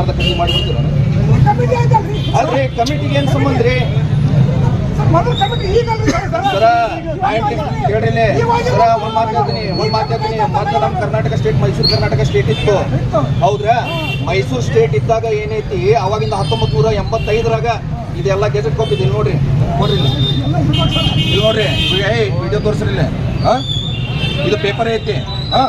ನೋಡ್ಲಾರ್ದ ಖರೀದಿ ಮಾಡಿಬಿಡ್ತೀರ ಅಲ್ರಿ. ಕಮಿಟಿಗೆ ಏನು ಸಂಬಂಧ ರೀ? ಸರ ಆಯ್ತು ಕೇಳ್ರಿ ಸರ ಒಂದ್ ಮಾತು ಹೇಳ್ತೀನಿ ಒಂದ್ ಮಾತು ಹೇಳ್ತೀನಿ. ಮೊದ್ಲು ನಮ್ಮ ಕರ್ನಾಟಕ ಸ್ಟೇಟ್ ಮೈಸೂರು ಕರ್ನಾಟಕ ಸ್ಟೇಟ್ ಇತ್ತು. ಹೌದ್ರಾ? ಮೈಸೂರು ಸ್ಟೇಟ್ ಇದ್ದಾಗ ಏನೈತಿ? ಅವಾಗಿಂದ ಹತ್ತೊಂಬತ್ತು ನೂರ ಎಂಬತ್ತೈದರಾಗ ಇದೆಲ್ಲ ಗೆಜೆಟ್ ಕಾಪಿ ಇಲ್ಲಿ ನೋಡ್ರಿ. ನೋಡ್ರಿ. ಇಲ್ಲಿ. ನೋಡ್ರಿ. ಏಯ್ ವಿಡಿಯೋ ತೋರಿಸ್ರಿ ಇಲ್ಲಿ. ಹಾ? ಇದು ಪೇಪರ್ ಐತಿ. ಹಾ?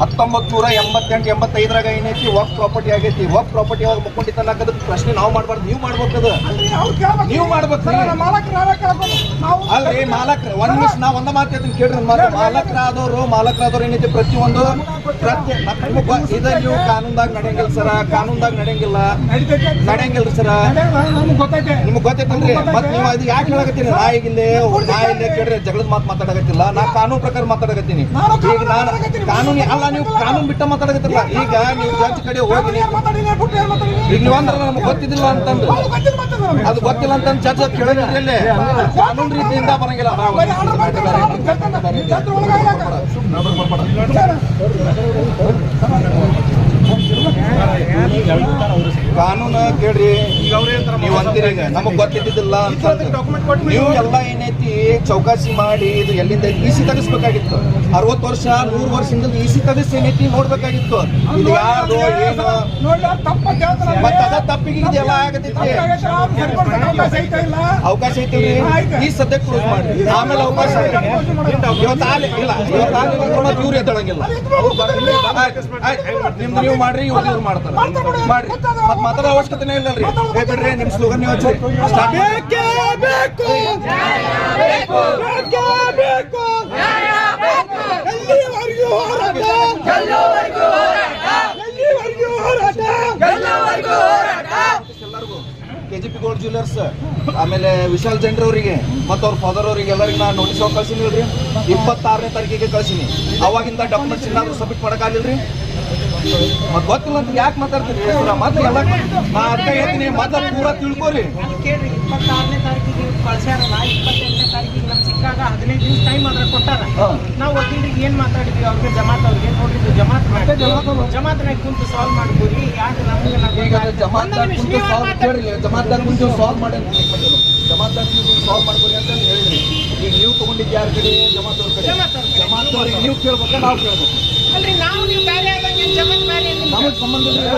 ಹತ್ತೊಂಬತ್ ನೂರ ಎಂಬತ್ತೆಂಟು ಎಂಬತ್ತೈದರಾಗ ಏನೈತಿ? ವರ್ಕ್ ಪ್ರಾಪರ್ಟಿ ಆಗೈತಿ. ವರ್ಕ್ ಪ್ರಾಪರ್ಟಿ ಯಾವಾಗ ಮುಕ್ಕೊಂಡಿತ್ತು ಅನ್ನೋದು ಪ್ರಶ್ನೆ ನಾವು ಮಾಡ್ಬಾರ್ದು ನೀವು ಮಾಡ್ಬೇಕದು ನೀವು ಮಾಡ್ಬೇಕು ಅಲ್ರಿ ಮಾಲಕ್ರ. ಒಂದ್ ನಿಮಿಷ ನಾ ಒಂದ ಮಾತು ಹೇಳ್ತೀನಿ ಕೇಳ್ರಿ ಮಾಲಕರಾದವರು ಮಾಲಕರಾದವ್ರು ಏನೈತಿ? ಪ್ರತಿಯೊಂದು ಪ್ರತಿ ಇದ ನೀವು ಕಾನೂನ್ದಾಗ ನಡೆಯಂಗಿಲ್ಲ ಸರ. ಕಾನೂನ್ದಾಗ ನಡೆಯಂಗಿಲ್ಲ. ನಡೆಯಂಗಿಲ್ಲ ಸರ. ನಮ್ಗೆ ಗೊತ್ತೈತೆ. ನಿಮ್ಗೆ ಗೊತ್ತೈತಲ್ರಿ. ಮತ್ ನೀವು ಅದು ಯಾಕೆ ಹೇಳಕತ್ತೀನಿ ನಾ ಈಗ ಇಲ್ಲೇ ನಾ ಇಲ್ಲೇ ಕೇಳ್ರಿ ಜಗಳದ ಮಾತು ಮಾತಾಡಕತ್ತಿಲ್ಲ. ನಾ ಕಾನೂನು ಪ್ರಕಾರ ಮಾತಾಡಕತ್ತೀನಿ. ಈಗ ನಾನು ಕಾನೂನು ಅಲ್ಲ ನೀವು ಕಾನೂನು ಬಿಟ್ಟ ಮಾತಾಡಕತ್ತಲ್ಲ. ಈಗ ನೀವು ಜಡ್ಜ್ ಕಡೆ ಹೋಗಿ ಈಗ ನೀವು ಅಂದ್ರೆ ನಮ್ಗೆ ಗೊತ್ತಿದ್ದಿಲ್ಲ ಅಂತಂದ್ರೆ. ಅದು ಗೊತ್ತಿಲ್ಲ ಅಂತ ಜಡ್ಜ್ ಕೇಳಿದ್ರಲ್ಲಿ ಕಾನೂನು ರೀತಿಯಿಂದ ಬರಂಗಿಲ್ಲ. ನಾವು ಕಾನೂನು ಕೇಳ್ರಿ. ನೀವು ಅಂತೀರಿ ನಮಗ್ ಗೊತ್ತಿದ್ದಿಲ್ಲ ಅಂತ ನೀವು ಎಲ್ಲ ಏನೈತಿ ಚೌಕಾಸಿ ಮಾಡಿ ಇದು ಎಲ್ಲಿಂದ ಇಸಿ ತಗಸ್ಬೇಕಾಗಿತ್ತು. ಅರವತ್ತು ವರ್ಷ ನೂರು ವರ್ಷದಿಂದ ಇಸಿ ತಗಸ್ ಏನೈತಿ ನೋಡ್ಬೇಕಾಗಿತ್ತು. ಇದು ಯಾರು ಏನು. ಮತ್ತ ಅದ ತಪ್ಪಿಗೆ ಇದೆಲ್ಲ ಆಗತೈತಿ ಅವಕಾಶ ಐತೆ ಈ ಸದ್ಯಕ್ಕೆ ಕ್ಲೋಸ್ ಮಾಡಿ. ಆಮೇಲೆ ಅವಕಾಶ ಇವತ್ತು ಆಲಿ ಇಲ್ಲ ಇವತ್ತು ಆಲಿ ನೋಡೋದು ಇವ್ರು ಎದ್ದಳಂಗಿಲ್ಲ. ನಿಮ್ದು ನೀವು ಮಾಡ್ರಿ ಇವ್ರು ಇವ್ರು ಮಾಡ್ತಾರೆ. ಮಾಡ್ರಿ. ಮಾತಾಡೋ ಅವಶ್ಯಕತೆನೇ ಇಲ್ಲಲ್ರಿ. ಏ ಬಿಡ್ರಿ ನಿಮ್ ಸ್ಲೋಗನ್ ನೀವು ಹಚ್ಚಿ ಬೇಕೇ ಬೇಕು. ಬೇಕೇ ಬೇಕು. ಎಲ್ಲಿವರೆಗೂ ಹೋರಾಟ? ಎಲ್ಲಿವರೆಗೂ ಹೋರಾಟ? ಕೆಜಿಪಿ ಗೋಲ್ಡ್ ಜ್ಯುವೆಲರ್ಸ್ ಆಮೇಲೆ ವಿಶಾಲ್ ಜಂಡ್ರ ಅವರಿಗೆ ಮತ್ತು ಅವ್ರ ಫಾದರ್ ಅವರಿಗೆ ಎಲ್ಲರಿಗೆ ನಾನು ನೋಟಿಸ್ ಹೋಗಿ ಕಳ್ಸಿನಿ ರೀ ಇಪ್ಪತ್ತಾರನೇ ತಾರೀಕಿಗೆ ಕಳ್ಸಿನಿ. ಅವಾಗಿಂದ ಡಾಕ್ಯುಮೆಂಟ್ಸ್ ಏನಾದ್ರು ಸಬ್ಮಿಟ್ ಮಾಡೋಕ್ಕಾಗಲಿಲ್ಲ ಮತ್ತೆ ಗೊತ್ತಿಲ್ಲ ಅಂತ ಯಾಕೆ ಮಾತಾಡ್ತೀರಿ? ಸರ ಮತ್ತೆ ಎಲ್ಲ ನಾ ಅರ್ಥ ಹೇಳ್ತೀನಿ ಮೊದಲು ಪೂರ ತಿಳ್ಕೊರಿ. ಕೇಳ್ರಿ ಇಪ್ಪತ್ತಾರನೇ ತಾರೀಕಿಗೆ ಕಳ್ಸ್ಯಾರಲ್ಲ ಇಪ್ಪತ್ತೆಂಟನೇ ತಾರೀಕಿಗೆ ನಮ್ಗೆ ಸಿಕ್ಕಾಗ ಹದಿನೈದು ದಿವಸ ಟೈಮ್ ಅದ್ರ ಕೊಟ್ಟಾರ. ನಾವು ವಕೀಲರಿಗೆ ಏನ್ ಮಾತಾಡಿದ್ವಿ ಅವ್ರಿಗೆ ಜಮಾತ್ ಅವ್ರಿಗೆ ನೋಡ್ರಿ ಇದು ಜಮಾತ್ ಜಮಾತ್ನಾಗ ಕುಂತು ಸಾಲ್ವ್ ಮಾಡ್ಕೊರಿ. ಯಾಕೆ ನಮ್ಗೆ ಕೇಳ್ರಿ ಜಮಾತ್ದಾರ್ ಕುಂತು ಸಾಲ್ವ್ ಮಾಡಿ ಜಮಾತ್ದಾರ್ ಕುಂತು ಸಾಲ್ವ್ ಮಾಡ್ಕೊರಿ ಅಂತ ಹೇಳಿದ್ರಿ ಈಗ ನೀವು ತಗೊಂಡಿದ್ದು ಯಾರ ಕಡೆ ಜಮಾತವ್ರ ಕಡೆ ಜಮಾತವ್ರ ಕಡೆ. ಜಮಾತವ್ರಿಗೆ ನೀವು ಕೇಳ್ಬೇಕಾ ನಾವು ಕೇಳ್ಬೇಕು ಅಲ್ರಿ ನಾವು ನೀವು ಬೇರೆ ಆದಂಗೆ ಜಮಾತ್ ಬೇರೆ ನಿಮ್ಗೆ. ನಮಗೆ ಸಂಬಂಧ ಇಲ್ಲ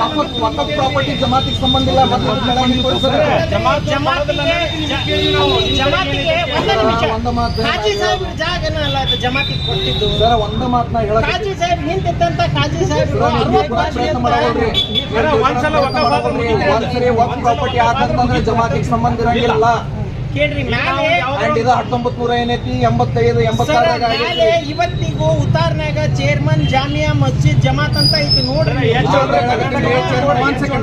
ವಕಫ್ ಪ್ರಾಪರ್ಟಿ ಜಮಾತಿಗೆ ಸಂಬಂಧ ಇಲ್ಲ ಮತ್ತೆ ಕೆಳಗಿನ ಕೊಡ್ತಾರೆ. ಜಮಾತಿಗೆ ಜಮಾತಿಗೆ ಒಂದೇ ನಿಮಿಷ ಮಾತು. ಕಾಜಿ ಸಾಹೇಬ್ ಜಾಗನ ಅಲ್ಲ ಅದು ಜಮಾತಿಗೆ ಕೊಟ್ಟಿದ್ದು. ಸರ ಒಂದ ಮಾತನ್ನ ಹೇಳಕ್ ಕಾಜಿ ಸಾಹೇಬ್ ನಿಂತಿದ್ದಂತ ಕಾಜಿ ಸಾಹೇಬ್ ಒಂದ್ಸಲ ಒಂದ್ಸರಿ ಪ್ರಾಪರ್ಟಿ ಜಮಾತಿಗೆ ಸಂಬಂಧ ಇರಂಗಿಲ್ಲ. ಕೇಳ್ರಿ ಮ್ಯಾಲೆ ಅಂಡ್ ಇದು ಹತ್ತೊಂಬತ್ ನೂರ ಏನೈತಿ ಎಂಬತ್ತೈದು ಸರ್, ಎಂಬತ್ತಾರಾಗ ಮ್ಯಾಲೆ ಇವತ್ತಿಗೂ ಉತ್ತಾರ್ನಾಗ ಚೇರ್ಮನ್ ಜಾಮಿಯಾ ಮಸ್ಜಿದ್ ಜಮಾತ್ ಅಂತ ಐತಿ ನೋಡ್ರಿ.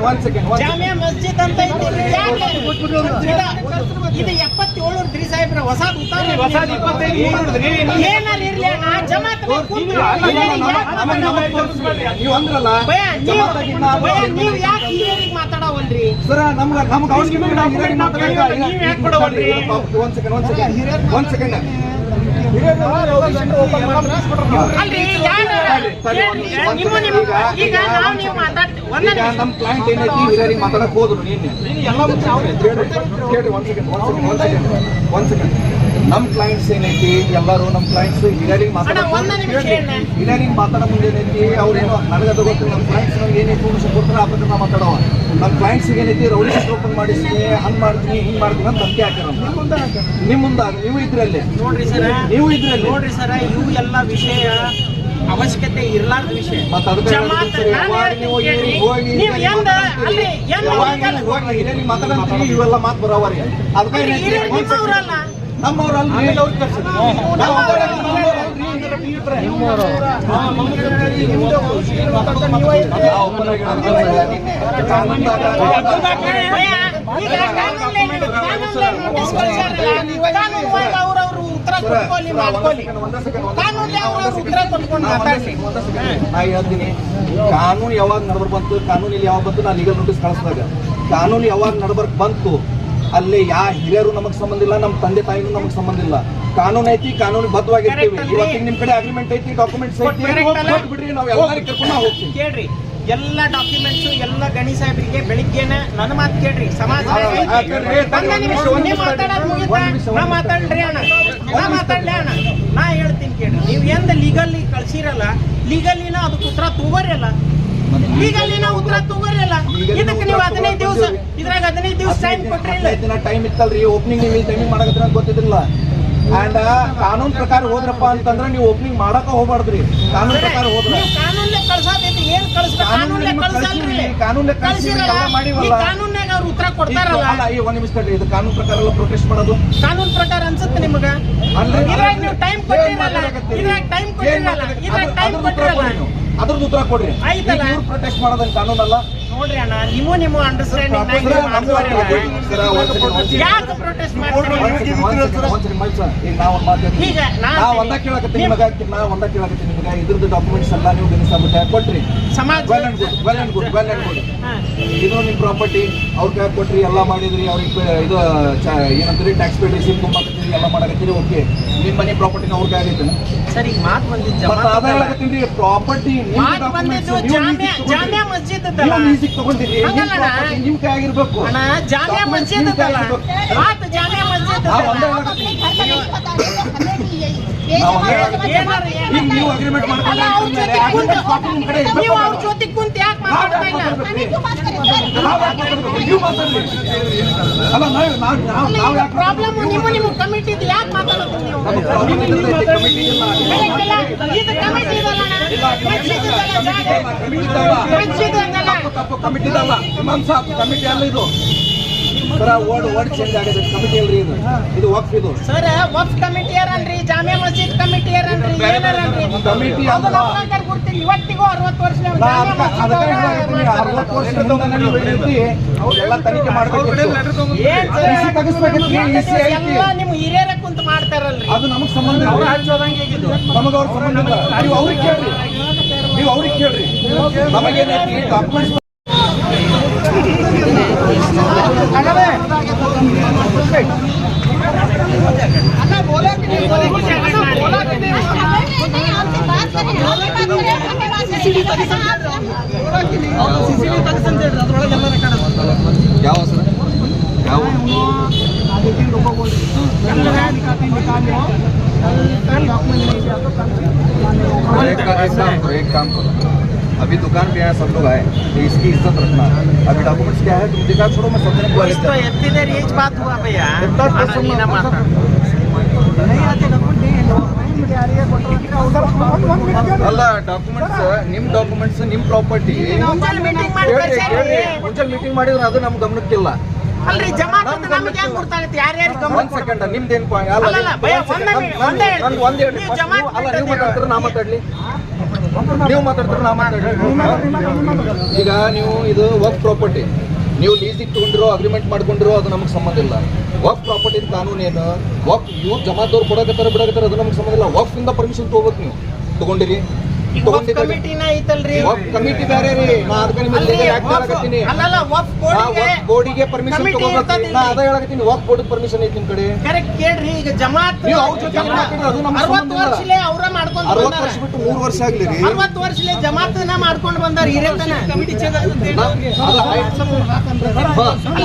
ಒನ್ ಸೆಕೆಂಡ್ ಜಾಮಿಯಾ ಮಸ್ಜಿದ್ ಅಂತ ಇದು ಎಪ್ಪತ್ತೇಳು ಸಾಹೇಬ್ರ ಹೊಸ ಉತ್ತಾರ ಏನಾರ ಇರ್ಲಿ ಆ ಜಮಾತ್ ನೀವು ಅಂದ್ರಲ್ಲ ನೀವು ಯಾಕೆ ಹಿರಿಯರಿಗೆ ಮಾತಾಡವಲ್ರಿ? ಸರ ನಮ್ಗ ನಮ್ಗೆ ಒಂದ್ ಸೆಕೆಂಡ್ ಒಂದ್ ಸೆಕೆಂಡ್ ಒಂದ್ ಸೆಕೆಂಡ್ ಅಲ್ರಿ ಯಾರು? ನಿಮ್ಮ ನಿಮ್ಮ ಕ್ಲೈಂಟ್ ಏನೈತಿ ಹಿರಿಯರಿಗೆ ಮಾತಾಡಕ್ ಹೋದ್ರು ನಿನ್ನೆ. ಕೇಳ್ರಿ ಕೇಳ್ರಿ ಒಂದ್ ಸೆಕೆಂಡ್ ಒಂದ್ ಸೆಕೆಂಡ್ ಒಂದ್ ಸೆಕೆಂಡ್ ನಮ್ ಕ್ಲೈಂಟ್ಸ್ ಏನೈತಿ ಎಲ್ಲರೂ ನಮ್ ಕ್ಲೈಂಟ್ಸ್ ಹಿರಿಯರಿಗೆ ಮಾತಾಡೋದು. ಹಿರಿಯರಿಗೆ ಮಾತಾಡೋ ಮುಂದೆ ಏನೈತಿ ಅವ್ರೇನು ನನಗದು ಗೊತ್ತಿಲ್ಲ. ನಮ್ಮ ಕ್ಲೈಂಟ್ಸ್ ನಮ್ಗೆ ಏನೈತಿ ರೂಲ್ಸ್ ಕೊಡ್ತಾರೆ ಆ ಪತ್ರ ನಾವು ಮಾತಾಡೋ. ನಮ್ಮ ಕ್ಲೈಂಟ್ಸ್ ಏನೈತಿ ರೌಡಿಸ್ ಓಪನ್ ಮಾಡಿಸ್ತೀನಿ ಹಂಗೆ ಮಾಡ್ತೀನಿ ಹಿಂಗ್ ಮಾಡ್ತೀನಿ ಅಂತ ಧಮಕಿ ಹಾಕಿರೋ ನಿಮ್ಮ ಮುಂದಾಗ ನೀವು ಇದ್ರಲ್ಲಿ. ನೋಡ್ರಿ ಸರ್. ನೀವು ಇದ್ರಲ್ಲಿ. ನೋಡ್ರಿ ಸರ್ ಇವು ಎಲ್ಲ ವಿಷಯ ಅವಶ್ಯಕತೆ ಇರಲಾರ್ದ ವಿಷಯ ಇವೆಲ್ಲ ಮಾತು ಬರೋವರಿ ಅದಕ್ಕೆ. ನಿಮ್ಮವ್ರಲ್ಲ? ನೋಟಿಸ್ ಕಳ್ಸ್ಯಾರಲ್ಲ, ಕಾನೂನು ಯಾವಾಗ ಉತ್ತರ ಮಾಡ್ಕೊಳ್ಳಿ ಕೊಟ್ಕೊಂಡು ಮಾತಾಡ್ಲಿ ನಾ ಹೇಳ್ತೀನಿ. ಕಾನೂನು ಯಾವಾಗ ನಡ್ಬರ್ ಬಂತು ಕಾನೂನು ಇಲ್ಲಿ ಯಾವಾಗ ಬಂತು ನಾನು ಲೀಗಲ್ ನೋಟಿಸ್ ಕಳಿಸಿದಾಗ. ಕಾನೂನು ಯಾವಾಗ ನಡ್ಬರ್ಕ್ ಬಂತು ಅಲ್ಲಿ ಯಾ ಹಿರಿಯರು ನಮಗ್ ಸಂಬಂಧ ಇಲ್ಲ ನಮ್ಮ ತಂದೆ ತಾಯಿನೂ ನಮಗ್ ಸಂಬಂಧ ಇಲ್ಲ. ಕಾನೂನು ಐತಿ ಕಾನೂನು ಬದ್ಧವಾಗಿರ್ತೀವಿ? ಇವತ್ತಿಗೆ ನಿಮ್ ಕಡೆ ಅಗ್ರಿಮೆಂಟ್ ಐತಿ ಡಾಕ್ಯುಮೆಂಟ್ಸ್ ಐತಿ. ಬಿಡ್ರಿ ನಾವು ಎಲ್ಲರಿಗೂ ಕರ್ಕೊಂಡು ಹೋಗ್ತೀವಿ ಎಲ್ಲ ಡಾಕ್ಯುಮೆಂಟ್ಸ್ ಎಲ್ಲ ಗಣಿ ಸಾಹೇಬರಿಗೆ ಬೆಳಿಗ್ಗೆನ ನನ್ನ ಮಾತು ಕೇಳ್ರಿ. ಸಮಾಜ ನಾ ಮಾತಾಡ್ರಿ ಅಣ್ಣ. ನಾ ಮಾತಾಡ್ಲಿ ಅಣ್ಣ. ನಾ ಹೇಳ್ತೀನಿ ಕೇಳ್ರಿ. ನೀವು ಎಂದ ಲೀಗಲ್ಲಿ ಕಳ್ಸಿರಲ್ಲ ಲೀಗಲ್ಲಿನ ಅದಕ್ಕೆ ಉತ್ತರ ತಗೋರಲ್ಲ ಲೀಗಲ್ಲಿನ ಉತ್ತರ ತಗೋರಲ್ಲ ಇದಕ್ಕೆ ನೀವು ಹದಿನೈದು ದಿವಸ ಇದ್ರಾಗ ಹದಿನೈದು ದಿವಸ ಟೈಮ್ ಕೊಟ್ರಿಲ್ಲ ಹದಿನೈದು ದಿನ ಟೈಮ್ ಇತ್ತಲ್ರಿ. ಓಪನಿಂಗ್ ನೀವು ಟೈಮಿಂಗ್ ಮಾಡಕತ್ರ ಗೊತ್ತಿದ್ದಿಲ್ಲ. ಅಂಡ್ ಕಾನೂನು ಪ್ರಕಾರ ಹೋದ್ರಪ್ಪ ಅಂತಂದ್ರೆ ನೀವು ಓಪನಿಂಗ್ ಮಾಡಕ ಹೋಗ್ಬಾರ್ದ್ರಿ. ಕಾನೂನು ಪ್ರಕಾರ ಹೋದ್ರೆ. ಕಾನೂನ್ ಕಳ್ಸಾದ ಏನ್ ಕಳಿಸ್ಬೇಕು? ಕಾನೂನ್ಲೆ ಕಳಿಸಲ್ರಿ ಕಾನೂನ್ಲೆ ಕಳ್ಸಿರಲ್ಲ. ಈ ಕಾನೂನ್ಯಾಗ ಅವ್ರು ಉತ್ತರ ಕೊಡ್ತಾರಲ್ಲ. ಅಲ್ಲ ಈ ಒಂದ್ ನಿಮಿಷ ತಡ್ರಿ ಇದು ಕಾನೂನ್ ಪ್ರಕಾರ ಎಲ್ಲ ಪ್ರೊಟೆಸ್ಟ್ ಮಾಡೋದು. ಕಾನೂನ್ ಪ್ರಕಾರ ಅನ್ಸುತ್ತೆ ನಿಮಗೆ? ಇದ್ರಾಗ ನೀವು ಟೈಮ್ ಕೊಟ್ಟಿರಲ್ಲ? ಇದ್ರಾಗ ಟೈಮ್ ಕೊಟ್ಟಿರಲ್ಲ? ಇದ್ರಾಗ ಟೈಮ್ ಕೊಟ್ಟಿರಲ್ಲ. ಅದ್ರದ್ದು ಉತ್ತರ ಕೊಡ್ರಿ. ಆಯ್ತಲ್ಲ? ಪ್ರೊಟೆಸ್ಟ್ ಮಾಡೋದನ್ನ ಕಾನೂನಲ್ಲ. ನೋಡ್ರಿ ಅಣ್ಣ ನೀವು ನಿಮ್ಮ ಅಂಡರ್ಸ್ಟ್ಯಾಂಡಿಂಗ್. ಯಾಕೆ ಪ್ರೊಟೆಸ್ಟ್ ಮಾಡ್ತೀರಿ? ಒಂದ್ ಈಗ ನಾ. ಈಗ ಕೇಳಕತ್ತೀನಿ ನಿಮ್- ನಿಮಗ ನಾ ಒಂದ ಕೇಳಕತ್ತೀನಿ ನಿಮಗ. ಇದ್ರದ್ದು ಡಾಕ್ಯುಮೆಂಟ್ಸ್ ಎಲ್ಲ ನೀವು ಗಣಿಸ್ಬಿಟ್ಟೆ ಕೊಟ್ರಿ. ಸಮಾಜ well and good well and good well and good ಇದು ನಿಮ್ ಪ್ರಾಪರ್ಟಿ ಅವ್ರ ಕೈ ಕೊಟ್ರಿ ಎಲ್ಲ ಮಾಡಿದ್ರಿ. ಅವ್ರಿಗೆ ಇದು ಏನಂತೀರಿ ಟ್ಯಾಕ್ಸ್ ಪೇ ರಿಸೀವ್ ತುಂಬಾಕತ್ತೀರಿ ಎಲ್ಲ ಮಾಡಕತ್ತೀರಿ ಓಕೆ. ನಿಮ್ ಮನೆ ಪ್ರಾಪರ್ಟಿನ ಅವ್ರ ಕೈ ಆಗೈತೆ ಸರಿ ಮಾತು ಬಂದಿದ್ದು ಮತ್ತೆ ಅದ ಹೇಳಕತ್ತೀನಿ ಪ್ರಾಪರ್ಟಿ ಮಾತು ಬಂದಿದ್ದು ಜಾಮ್ಯಾ ಜಾಮ್ಯಾ ಮಸ್ಜಿದ್ ಲೀಸಿಗೆ ತಗೊಂಡಿರಿ ನಿಮ್ ಅಣ್ಣ. ಪ್ರಾಪರ್ಟಿ ನಿಮ್ ಕೈ ಆಗಿರ್ಬೇಕು ಅಣ್ಣ ಜಾಮ್ಯಾ ಆಗಿರ್ಬೇಕು. ಮಾತು ಜಾಮ್ಯಾ ಮಸ್ಜಿದ್ ನಾವು ಅಗ್ರಿಮೆಂಟ್ ಪ್ರಾಬ್ಲಮ್ ನಿಮ್ಮ ನಿಮ್ಮ ಕಮಿಟಿ ಯಾಕೆ ಮಾತಾಡೋದು ನೀವು? ಇದು ಕಮಿಟಿ ಇದಲ್ಲ ಇದಲ್ಲ ಇಮಾಮ್ ಸಾಬ್ ಕಮಿಟಿ ಅಲ್ಲ ಇದು. ಸರ ವರ್ಡ್ ವರ್ಡ್ ಚೇಂಜ್ ಆಗಿದೆ. ಕಮಿಟಿ ಅಲ್ರಿ ಇದು. ಇದು ವಕ್ಫ್ ಇದು. ಸರ್ ಜಾಮಿಯಾ ಕಮಿಟಿಯರ್ ಕಮಿಟಿ ಗೊತ್ತಿಲ್ಲ ಇವತ್ತಿಗೂ ಅರವತ್ತು ವರ್ಷ. ಅರವತ್ತು ವರ್ಷದಿಂದ ನೀವು ತನಿಖೆ ಏನ್ ಸರ್? ಐತಿ. ಎಲ್ಲ ನಿಮ್ಮ ಹಿರಿಯರ ಕುಂತ ಮಾಡ್ತಾರಲ್ರಿ. ಅದು ನಮಗ್ ಸಂಬಂಧ ಇಲ್ಲ. ನಮಗ ಅವ್ರ ಸಂಬಂಧ ಇಲ್ಲ. ನೀವು ಅವ್ರಿಗೆ ಕೇಳ್ರಿ. ನೀವು ಅವ್ರಿಗೆ ಕೇಳ್ರಿ. ನಮಗೇನೈತಿ ಡಾಕ್ಯುಮೆಂಟ್ಸ್ एक काम करो एक काम करो। अभी दुकान पे आए सब लोग आए तो इसकी इज्जत रखना। अभी डॉक्यूमेंट्स क्या है तुम दिखा छोड़ो मैं सबने को तो इतनी देर ये बात हुआ भैया। इतना कसम ना मारता नहीं आते डॉक्यूमेंट नहीं लोग ಅಲ್ಲ ಡಾಕ್ಯುಮೆಂಟ್ಸ್ ನಿಮ್ ಡಾಕ್ಯುಮೆಂಟ್ಸ್ ನಿಮ್ ಪ್ರಾಪರ್ಟಿ ಮುಂಚೆ ಮೀಟಿಂಗ್ ಮಾಡಿದ್ರೆ ಅದು ನಮ್ ಗಮನಕ್ಕಿಲ್ಲ ಅಲ್ರಿ ಜಮಾ ನಮ್ಗೆ ಹೆಂಗ್ ಗೊತ್ತಾಗುತ್ತೆ ಯಾರ್ಯಾರು ಗಮನ ಸೆಕೆಂಡ್ ನಿಮ್ದೇನ್ ಅಲ್ಲ ಒಂದೇ ಜಮಾ ಅಲ್ಲ ನೀವು ಮಾತಾಡ್ತಾರೆ ನಾನು ಮಾತಾಡ್ಲಿ ನೀವು ಮಾತಾಡ್ತಾರೆ ನಾ ಮಾತಾಡ್ತೀವಿ ಈಗ ನೀವು ಇದು ವರ್ಕ್ ಪ್ರಾಪರ್ಟಿ ನೀವು ಲೀಸಿಗೆ ತೊಗೊಂಡಿರೋ ಅಗ್ರಿಮೆಂಟ್ ಮಾಡ್ಕೊಂಡಿರೋ ಅದು ನಮಗೆ ಸಂಬಂಧ ಇಲ್ಲ. ವರ್ಕ್ ಪ್ರಾಪರ್ಟಿ ಕಾನೂನು ಏನು? ವರ್ಕ್ ಇವ್ರು ಜಮಾತವ್ರು ಕೊಡಕತ್ತಾರ ಬಿಡಕತ್ತಾರ ಅದು ನಮಗೆ ಸಂಬಂಧ ಇಲ್ಲ. ವರ್ಕ್ ಇಂದ ಪರ್ಮಿಷನ್ ತಗೋಬೇಕು ನೀವು. ತಗೊಂಡಿರಿ. ತಗೊಂಡಿದ್ದಾಗ ಕಮಿಟಿನ ಐತಲ್ರಿ? ಕಮಿಟಿ ಬೇರೆ ರೀ. ನಾ ಅದಕ್ಕೆ ನಿಮಗೆ ಅಲ್ರಿ, ಯಾಕೆ ವಕ್ಫ್- ಹೇಳಕತ್ತೀನಿ. ಅಲ್ಲಲ್ಲ ವಫ್ ಬೋರ್ಡಿಗೆ ಪರ್ಮಿಷನ್ committee ತಗೋಬೇಕು ನಾ ಅದ ಹೇಳಕತ್ತೀನಿ. ವರ್ಕ್ ಬೋರ್ಡ್ ಪರ್ಮಿಷನ್ ಐತಿ ನಿಮ್ ಕಡೆ. ಕರೆಕ್ಟ್ ಕೇಳ್ರಿ ಈಗ ಜಮಾತ್ ನೀವು ಅವ್ರ ಜೊತೆ ಅದು. ವರ್ಷಲೇ ಅವ್ರ ಮಾಡ್ಕೊಂಡು ವರ್ಷ ಬಿಟ್ಟು 3 ವರ್ಷ ಆಗ್ಲಿ ರೀ. ಅರವತ್ತು ವರ್ಷಲೇ ಜಮಾತ್ನ ಮಾಡ್ಕೊಂಡು ಬಂದಾರ ಹಿರೇತನ ಕಮಿಟಿ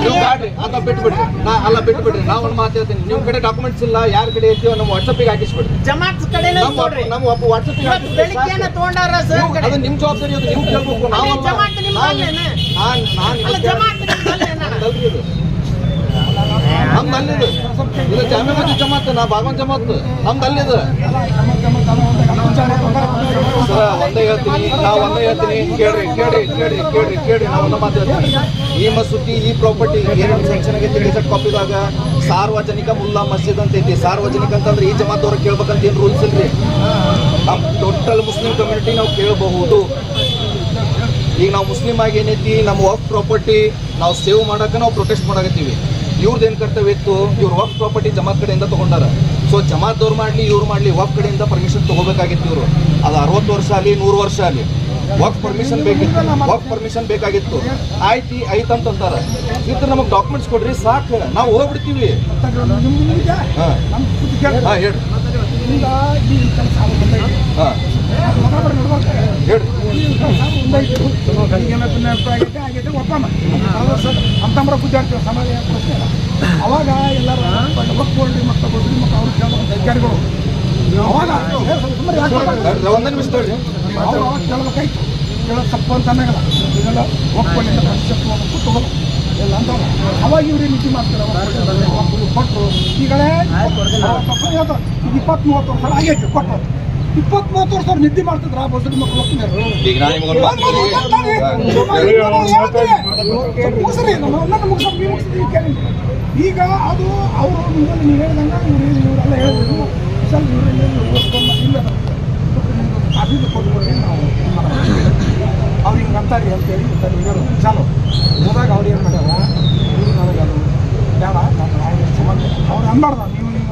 ನೀವು ಬ್ಯಾಡ್ರಿ. ಅದ ನಾ ಅಲ್ಲ ಬಿಟ್ಬಿಡ್ರಿ. ನಾ ಒಂದು ಮಾತು ಹೇಳ್ತೀನಿ. ನಿಮ್ ಕಡೆ ಡಾಕ್ಯುಮೆಂಟ್ಸ್ ಇಲ್ಲ ಯಾರ ಕಡೆ ಐತಿಯೋ ನಮ್ಮ ವಾಟ್ಸಪ್ಪಿಗೆ ಹಾಕಿಸ್ಬಿಡ್ರಿ. ಜಮಾತ್ ಕಡೆನೇ ನಮ್ಮ ಇವತ್ತು ಬೆಳಿಗ್ಗೆನ ತಗೊಂಡಾರ ಸರ್? ಕಡೆ ಅದು ನಿಮ್ ಜವಾಬ್ದಾರಿ ಅದು ನೀವು ಕೇಳ್ಬೇಕು ನಾವು ಜಮಾತ್ ನಿಮ್ದು ಅಲ್ಲೇನ? ನಾನು ನಾನು ಅಲ್ಲ ಜಮಾತ್ ನಿಮ್ದು ಅಲ್ಲೇನ? ನಮ್ದಲ್ರಿ ಇದು ನಮ್ದು ಅಲ್ಲಿದು. ಇದು ಜಾಮೀನು ಮಸ್ಜಿದ್ ಜಮಾತ್ ನಾ ಭಾಗವನ್ ಜಮಾತ್. ನಮ್ದು ಅಲ್ಲಿದು. ಸರ, ಒಂದೇ ಹೇಳ್ತೀನಿ, ನಾವು ಒಂದೇ ಹೇಳ್ತೀನಿ, ಕೇಳ್ರಿ ಕೇಳ್ರಿ ಕೇಳ್ರಿ ಕೇಳ್ರಿ ಕೇಳ್ರಿ, ನಾವು ಒಂದು ಮಾತಾಡ್ತೀನಿ ಈ ಮಸೂತಿ, ಈ ಪ್ರಾಪರ್ಟಿ ಏನೇನು ಸೆಕ್ಷನ್ ಆಗೈತಿ ರಿಸಲ್ಟ್ ಕಾಪಿದಾಗ ಸಾರ್ವಜನಿಕ ಮುಲ್ಲಾ ಮಸೀದ್ ಅಂತ ಐತಿ. ಸಾರ್ವಜನಿಕ ಅಂತಂದ್ರೆ ಈ ಜಮಾತವ್ರು ಕೇಳ್ಬೇಕಂತ ಏನು ರೂಲ್ಸ್ ಇಲ್ರಿ? ನಮ್ಮ ಟೋಟಲ್ ಮುಸ್ಲಿಂ ಕಮ್ಯುನಿಟಿ ನಾವು ಕೇಳಬಹುದು. ಈಗ ನಾವು ಮುಸ್ಲಿಂ ಆಗಿ ಏನೈತಿ ನಮ್ಮ ವರ್ಕ್ ಪ್ರಾಪರ್ಟಿ ನಾವು ಸೇವ್ ಮಾಡಕ್ಕೆ ನಾವು ಪ್ರೊಟೆಸ್ಟ್ ಮಾಡಕತ್ತೀವಿ. ಇವ್ರದ್ದು ಏನು ಕರ್ತವ್ಯ ಇತ್ತು? ಇವ್ರ ವರ್ಕ್ ಪ್ರಾಪರ್ಟಿ ಜಮಾತ್ ಕಡೆಯಿಂದ ತಗೊಂಡಾರ. ಸೊ ಜಮಾತ್ದವ್ರು ಮಾಡಲಿ ಇವ್ರು ಮಾಡಲಿ ಒಬ್ಬ ಕಡೆಯಿಂದ ಪರ್ಮಿಷನ್ ತೊಗೋಬೇಕಾಗಿತ್ತು ಇವರು ಅದು ಅರವತ್ತು ವರ್ಷ ಆಗಲಿ ನೂರು ವರ್ಷ ಆಗಲಿ ವರ್ಕ್ ಪರ್ಮಿಷನ್ ಬೇಕಿತ್ತು ವರ್ಕ್ ಪರ್ಮಿಷನ್ ಬೇಕಾಗಿತ್ತು ಆಯ್ತು ಐತ್ ಅಂತಂತಾರೆ ಇದ್ರ ನಮಗೆ ಡಾಕ್ಯುಮೆಂಟ್ಸ್ ಕೊಡ್ರಿ ಸಾಕು ನಾವು ಹೋಗ್ಬಿಡ್ತೀವಿ ಹೇಳ್ರಿ ಒಪ್ಪಮ್ಮ ಅಂತಂಬ್ರ ಆಗ್ತೀವಿ ಸಮಾಜ. ಅವಾಗ ಎಲ್ಲರೂ ಒಪ್ಕೊಂಡ್ರಿ ಮಕ್ಕಳು ಬದ್ರಿ ಮತ್ತು ಅವ್ರು ಕೇಳಬೇಕು ಅಧಿಕಾರಿಗಳು ಅವಾಗ ಒಂದೇ ನಿಮಿಷ ಅವ್ರು ಅವಾಗ ಕೇಳ್ಬೇಕಾಯ್ತು. ಕೇಳೋ ತಪ್ಪು ಅಂತ ಅನ್ನಗಲ್ಲ. ಇದೆಲ್ಲ ತಗೋಬೇಕು ಎಲ್ಲ ಅಂತ ಅವಾಗ ಇವ್ರಿ ನೀತಿ ಮಾಡ್ತಾರೆ ಕೊಟ್ಟರು ಈಗಲೇ ಇಪ್ಪತ್ತ್ ಮೂವತ್ತು ವರ್ಷ ಆಗೈತಿ ಕೊಟ್ಟರು ಇಪ್ಪತ್ತ್ ಮೂವತ್ತು ವರ್ಷ ಅವ್ರು ನಿದ್ದೆ ಮಾಡ್ತಿದ್ರ ಆ ಮಕ್ಳು ಮಕ್ಕಳು ಹೋಗ್ತಿದ್ದಾರೆ ಈಗ ಅದು ಅವರು ಮುಂದೆ ನೀವು ಹೇಳ್ದಂಗ ಇವ್ರು ಇವರೆಲ್ಲ ಹೇಳಿದ್ರು. ಇಲ್ಲ ಅಭಿವೃದ್ಧಿ ನಾವು ಅವ್ರು ಹಿಂಗೆ ಅಂತಾರೆ ಅಂತೇಳಿ ಇವರು ಚಾಲು. ಹೋದಾಗ ಅವ್ರು ಏನು ಮಾಡ್ಯಾರ? ಇವ್ರು ನನಗೆ ಅದು ಬೇಡ ನಾನು ಅವ್ರ ಸಂಬಂಧ ಅವ್ರು ಅನ್ಬಾರ್ದ ನೀವು ನೀವು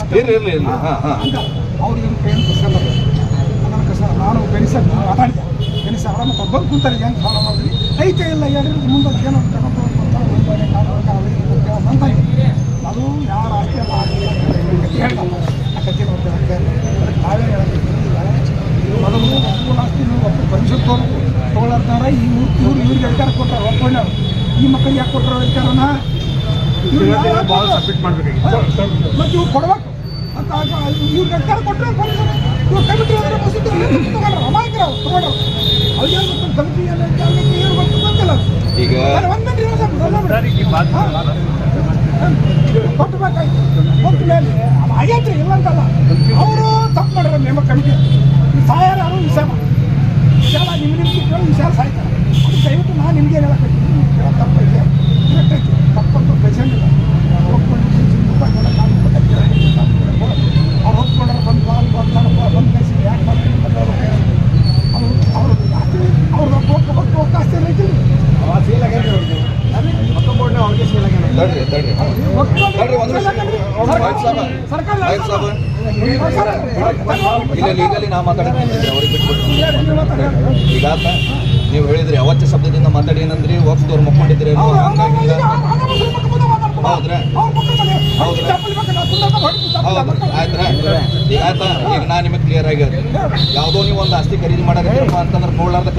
ಅಂತ- ಅವ್ರಿಗೆ ಕಸ ನಾನು ಬೆನಿಸಲ್ ಮಾತಾಡಿದೆ ಬೆನಿಸ ಅವರನ್ನು ಬಂದು ಕೂತಾರೆ ಹೆಂಗೆ ಫಾಲೋ ಮಾಡಿದ್ರಿ ಐತೆ ಇಲ್ಲ ಎರಡು ಮುಂದೆ ಏನೋ ಅಂತ. ಅದು ಯಾರು ಆಸ್ತಿ ಅಲ್ಲ ಅಂತ ಹೇಳ್ತಾರೆ ಆ ಕಥೆ ನೋಡ್ತಾರೆ ನಾವೇ ಹೇಳಬೇಕು ಮೊದಲು ಒಪ್ಪು ಆಸ್ತಿ ನೀವು ಒಪ್ಪು ತೋರು ತೊಗೊಳಾರ್ದಾರ ಈ ಇವ್ರು ಇವ್ರು ಇವ್ರಿಗೆ ಅಧಿಕಾರ ಕೊಟ್ಟಾರ ಒಪ್ಕೊಂಡವ್ರು. ಈ ಮಕ್ಕಳಿಗೆ ಯಾಕೆ ಕೊಟ್ಟರು ಅಧಿಕಾರನ? ಭಾಳ ಸಬ್ಮಿಟ್ ಮಾಡಬೇಕು ಮತ್ತು ಇವ್ರು ಕೊಡ್ಬೇಕು. ಅಂತ ಇವ್ರಿಗೆ ಅಧಿಕಾರ ಕೊಟ್ಟರೆ ಈಗ. ಕೊಟ್ಟಬೇಕಾಯ್ತು ಕೊಟ್ಟ ಮೇಲೆ ಅವರು ತಪ್ಪು ಮಾಡ್ಯಾರ ನೇಮಕ ಕಮಿಟಿ ಸಾಯಾರ ಯಾರು ವಿಷಾಮ ವಿಶಾಲ ನಿಮ್ಮ ನಿಮ್ಮ ವಿಶಾಲ ಸಾಯ್ತಾರೆ ದಯವಿಟ್ಟು ನಾನು ನಿಮ್ಗೆ ಏನು ಹೇಳಕತ್ತೀನಿ ನೀವು ಕೇಳೋ ತಪ್ಪೈತೆ ಕರೆಕ್ಟ್ ಐತಿ ತಪ್ಪಂತೂ ಇಲ್ಲ ಒಪ್ಕೊಂಡು ರೂಪಾಯಿ ಕೊಡ ನಾನು ಅವ್ರು ಒಪ್ಕೊಂಡ್ರೆ ಬಂದು ಬಾಲ್ ಬರ್ತಾರಪ್ಪ ಬಂದು ಕಳಿಸಿ ಯಾಕೆ ಬರ್ತೀನಿ ಅಂತ ಅವ್ರು ಕೇಳಿದ್ರು. ಅವ್ರು ಅವ್ರು ಆಸ್ತಿ ಅವ್ರದ್ದು ಒಟ್ಟು ಒಟ್ಟು ಒಟ್ಟು ಆಸ್ತಿ ಐತಿಲ್ಲ ತಡ್ರಿ ತಡ್ರಿ ತಡ್ರಿ ಒಂದು ನಿಮಿಷ ಆಯ್ತು ಸಾಬ ಆಯ್ತು ಸಾಬ ಇಲ್ಲ ಲೀಗಲಿ ನಾ ಮಾತಾಡ್ತೀನಿ ಅವ್ರಿಗೆ ಬಿಟ್ಬಿಟ್ಟು ಈಗ ನೀವು ಹೇಳಿದ್ರಿ ಅವತ್ತ ಶಬ್ದದಿಂದ ಮಾತಾಡಿ ಏನಂದ್ರಿ ವಕ್ಸ್ದವ್ರು ಮಕ್ಕೊಂಡಿದ್ರಿ ಹೌದ್ರಾ? ಹೌದ್ರಿ? ಈಗ ಆಯ್ತಾ ಈಗ ನಾ ನಿಮಗೆ ಕ್ಲಿಯರ್ ಆಗಿ ಯಾವ್ದೋ ಯಾವುದೋ ನೀವು ಒಂದು ಆಸ್ತಿ ಖರೀದಿ ಮಾಡೋದಕ್ಕೆ ಅಂತಂದ್ರೆ ನೋಡ್ಲಾರ್ದ